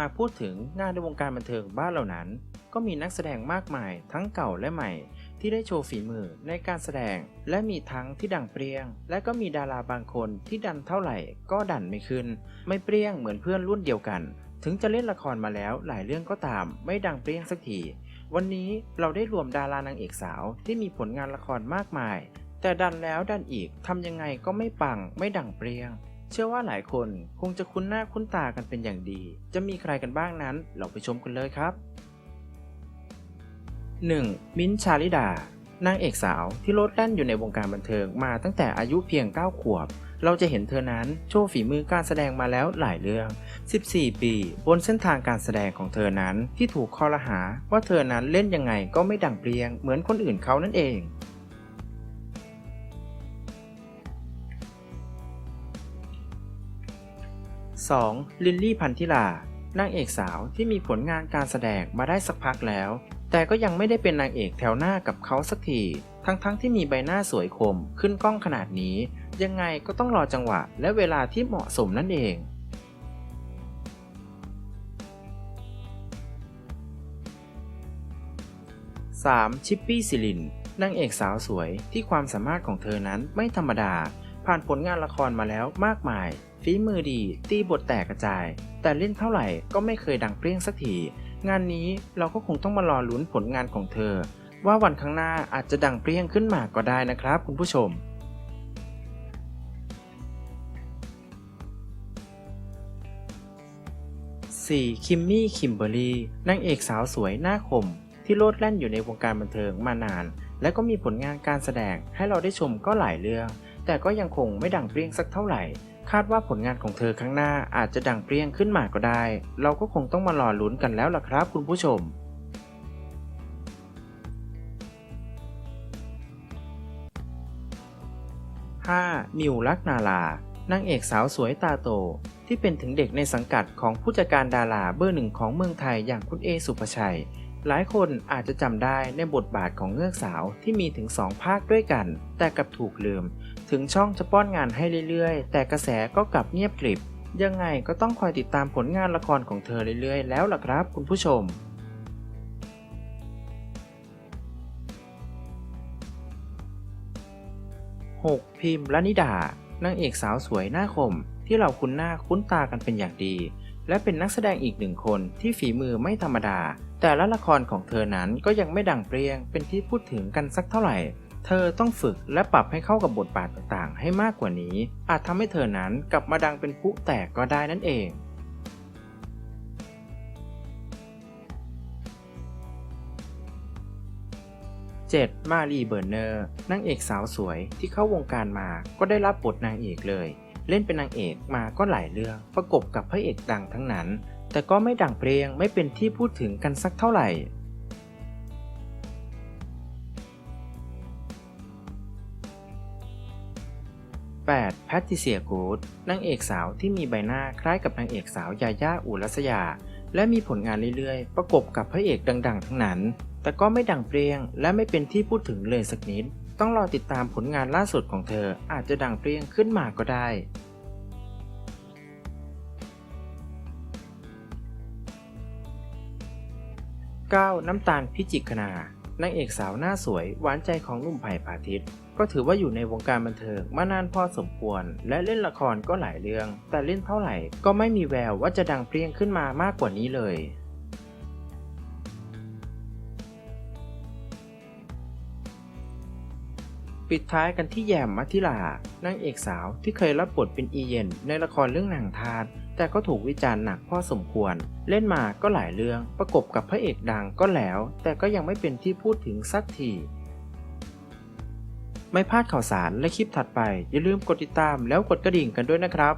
หากพูดถึงงานในวงการบันเทิงบ้านเหล่านั้น ก็มีนักแสดงมากมายทั้งเก่าและใหม่ ที่ได้โชว์ฝีมือในการแสดง และมีทั้งที่ดังเปรี้ยง และก็มีดาราบางคนที่ดันเท่าไหร่ก็ดันไม่ขึ้น ไม่เปรี้ยงเหมือนเพื่อนรุ่นเดียวกัน ถึงจะเล่นละครมาแล้วหลายเรื่องก็ตาม ไม่ดังเปรี้ยงสักทีวันนี้เราได้รวมดารานางเอกสาวที่มีผลงานละครมากมาย แต่ดันแล้วดันอีกทำยังไงก็ไม่ปังไม่ดังเปรี้ยง เชื่อว่าหลายคนคงจะคุ้นหน้าคุ้นตากันเป็นอย่างดี จะมีใครกันบ้างนั้นเราไปชมกันเลยครับ 1. มิ้นชาลิดานางเอกสาวที่โลดแล่นอยู่ในวงการบันเทิงมาตั้งแต่อายุเพียง 9 ขวบ เราจะเห็นเธอนั้นโชว์ฝีมือการแสดงมาแล้วหลายเรื่อง 14 ปี บนเส้นทางการแสดงของเธอนั้นที่ถูกคอรหาว่าเธอนั้นเล่นยังไงก็ไม่ดังเปรียงเหมือนคนอื่นเขานั่นเอง 2. ลิลลี่พันธิลานางเอกสาวที่มีผลงานการแสดงมาได้สักพักแล้ว แต่ก็ยังไม่ได้เป็นนางเอกแถวหน้ากับเขาสักที ทั้งๆทที่มีใบหน้าสวยคมขึ้นกล้องขนาดนี้ ยังไงก็ต้องรอจังหวะและเวลาที่เหมาะสมนั่นเอง 3. ชิปปี้ซิลินนางเอกสาวสวยที่ความสามารถของเธอนั้นไม่ธรรมดา ผ่านผลงานละครมาแล้วมากมาย ฝีมือดี ตีบทแตกกระจาย แต่เล่นเท่าไหร่ก็ไม่เคยดังเปรี้ยงสักที งานนี้เราก็คงต้องมารอลุ้นผลงานของเธอ ว่าวันข้างหน้าอาจจะดังเปรี้ยงขึ้นมาก็ได้นะครับคุณผู้ชม 4. คิมมี่ คิมเบอร์รี่ นางเอกสาวสวยหน้าคม ที่โลดแล่นอยู่ในวงการบันเทิงมานาน และก็มีผลงานการแสดงให้เราได้ชมก็หลายเรื่อง แต่ก็ยังคงไม่ดังเปรี้ยงสักเท่าไหร่ คาดว่าผลงานของเธอครั้งหน้าอาจจะดังเปรี้ยงขึ้นมาก็ได้ เราก็คงต้องมารอลุ้นกันแล้วล่ะครับคุณผู้ชม 5. มิวลักนาลานางเอกสาวสวยตาโต ที่เป็นถึงเด็กในสังกัดของผู้จัดการดาราเบอร์หนึ่งของเมืองไทยอย่างคุณเอสุภชัย หลายคนอาจจะจำได้ในบทบาทของเงือกสาวที่มีถึง2ภาคด้วยกัน แต่กับถูกลืม ถึงช่องจะป้อนงานให้เรื่อยๆ แต่กระแสก็กลับเงียบกริบ ยังไงก็ต้องคอยติดตามผลงานละครของเธอเรื่อยๆ แล้วล่ะครับคุณผู้ชม 6. พิมพ์ลนิดานางเอกสาวสวยหน้าคม ที่เราคุ้นหน้าคุ้นตากันเป็นอย่างดี และเป็นนักแสดงอีกหนึ่งคนที่ฝีมือไม่ธรรมดา แต่ละละครของเธอนั้นก็ยังไม่ดังเปรี้ยงเป็นที่พูดถึงกันสักเท่าไหร่ เธอต้องฝึกและปรับให้เข้ากับบทบาทต่างๆ ให้มากกว่านี้ อาจทำให้เธอนั้นกลับมาดังเป็นผู้แตกก็ได้นั่นเอง 7. มารีเบอร์เนอร์นางเอกสาวสวยที่เข้าวงการมาก็ได้รับบทนางเอกเลย เล่นเป็นนางเอกมาก็หลายเรื่อง ประกบกับพระเอกดังทั้งนั้น แต่ก็ไม่ดังเปรียงไม่เป็นที่พูดถึงกันสักเท่าไหร่ 8. แพทติเซียกูดนางเอกสาวที่มีใบหน้าคล้ายกับนางเอกสาวยาย่าอุรัสยา และมีผลงานเรื่อยๆ ประกบกับพระเอกดังๆ ทั้งนั้น แต่ก็ไม่ดังเปรี้ยง และไม่เป็นที่พูดถึงเลยสักนิด ต้องรอติดตามผลงานล่าสุดของเธออาจจะดังเปรี้ยงขึ้นมาก็ได้ 9. น้ำตาลพิจิกนา นางเอกสาวหน้าสวยหวานใจของหนุ่มไผ่พาทิตย์ก็ถือว่าอยู่ในวงการบันเทิงมานานพอสมควร และเล่นละครก็หลายเรื่อง แต่เล่นเท่าไหร่ก็ไม่มีแววว่าจะดังเปรี้ยงขึ้นมามากกว่านี้เลย ปิดท้ายกันที่แยมมัทิลานางเอกสาวที่เคยรับบทเป็นอีเย็น ในละครเรื่องหนังทาน แต่ก็ถูกวิจารณ์หนักพอสมควร เล่นมาก็หลายเรื่อง ประกบกับพระเอกดังก็แล้ว แต่ก็ยังไม่เป็นที่พูดถึงสักทีไม่พลาดข่าวสารและคลิปถัดไป อย่าลืมกดติดตามแล้วกดกระดิ่งกันด้วยนะครับ